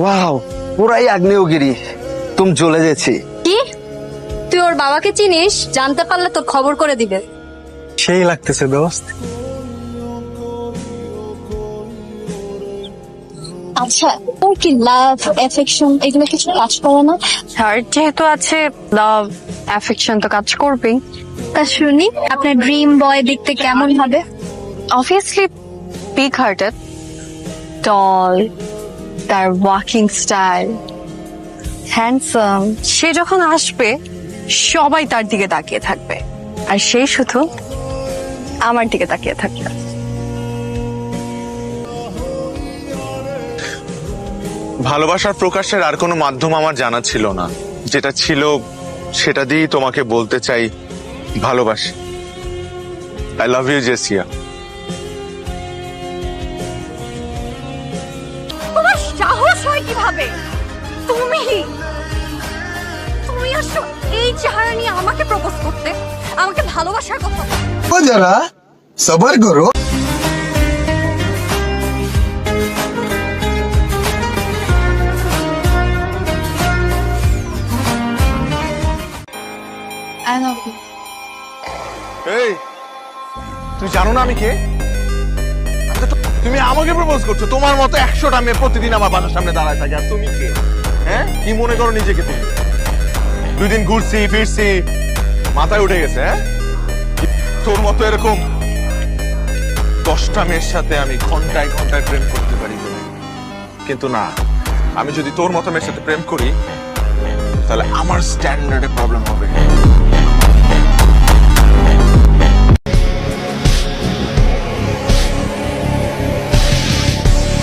Wow পুরাই আগ্নেয়গিরি। তুমি জ্বলে গেছি। কি? তুই ওর বাবাকে চিনিস? জানতে পারলে তোর খবর করে দিবে। সেই লাগতেছে দোস্ত। আচ্ছা তোর কি লাভ এফেকশন এগুলো কিছু কাজ করে না? হার্ট যেহেতু আছে লাভ অ্যাফেকশন তো কাজ করবেই। তা শুনি আপনার ড্রিম বয় দেখতে কেমন হবে? অবভিয়াসলি বিগ হার্টেড টল তার ওয়াকিং স্টাইল হ্যান্ডসাম সে যখন আসবে, সবাই তার দিকে তাকিয়ে থাকবে। আর সেই শুধু আমার দিকে তাকিয়ে থাকবে। ভালোবাসার প্রকাশের আর কোনো মাধ্যম আমার জানা ছিল না। যেটা ছিল, সেটা দিয়েই তোমাকে বলতে চাই, ভালোবাসি। আই লাভ ইউ জেসিয়া হয় কীভাবে? তুমি? তুমি আসো এই চেহারা নিয়ে আমাকে প্রপোজ করতে। আমাকে ভালোবাসার কথা যারা সবার করো। এই তুই জানো না আমি কে? তো তুমি আমাকে প্রপোজ করছ, তোমার মতো একশোটা মেয়ে প্রতিদিন আমার বাসার সামনে দাঁড়ায় থাকে, আর তুমি কে? হ্যাঁ? কি মনে করো নিজেকে তুমি? দুই দিন ঘুরছি, ফিরছি, মাথায় উঠে গেছে হ্যাঁ? তোর মতো এরকম দশটা মেয়ের সাথে আমি ঘন্টায় ঘন্টায় প্রেম করতে পারি। কিন্তু না, আমি যদি তোর মতো মেয়ের সাথে প্রেম করি, তাহলে আমার স্ট্যান্ডার্ডে প্রবলেম হবে।